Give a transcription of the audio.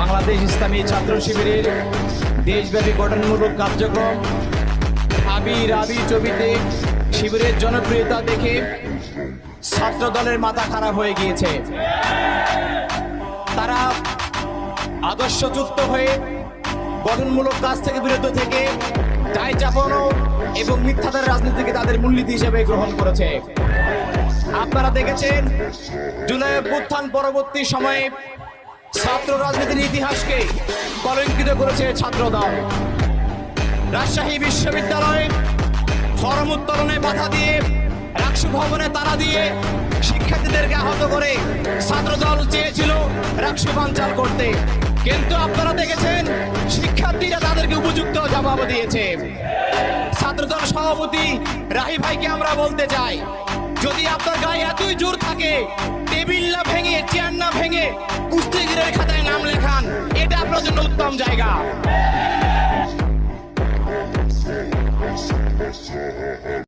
বাংলাদেশ ইসলামী ছাত্র শিবিরের দেশব্যাপী গঠনমূলক কার্যক্রম। আবির আবির ছবিতে শিবিরের জনপ্রিয়তা দেখে ছাত্র দলের মাথা খারাপ হয়ে গিয়েছে। তারা আদর্শযুক্ত হয়ে গঠনমূলক কাজ থেকে বিরত থেকে দায় চাপানো এবং মিথ্যাদের রাজনীতিকে তাদের মূলনীতি হিসেবে গ্রহণ করেছে। আপনারা দেখেছেন জুলাই অভ্যুত্থান পরবর্তী সময়ে ছাত্র রাজনীতির ইতিহাসকে কলঙ্কিত করেছে ছাত্রদল রাজশাহী বিশ্ববিদ্যালয়ে ফরম উত্তোলনে বাধা দিয়ে, রাকসু ভবনে তারা দিয়ে শিক্ষার্থীদেরকে আহত করে ছাত্রদল চেয়েছিল রাকসু বানচাল করতে। কিন্তু আপনারা দেখেছেন, শিক্ষার্থীরা তাদেরকে উপযুক্ত জবাব দিয়েছে। ছাত্রদল সভাপতি রাহি ভাইকে আমরা বলতে চাই যদি আপনার গায়ে এতই জোর থাকে, টেবিল না ভেঙে চেয়ার না ভেঙে, কুস্তিগিরের খাতায় নাম লেখান, এটা আপনার জন্য উত্তম জায়গা।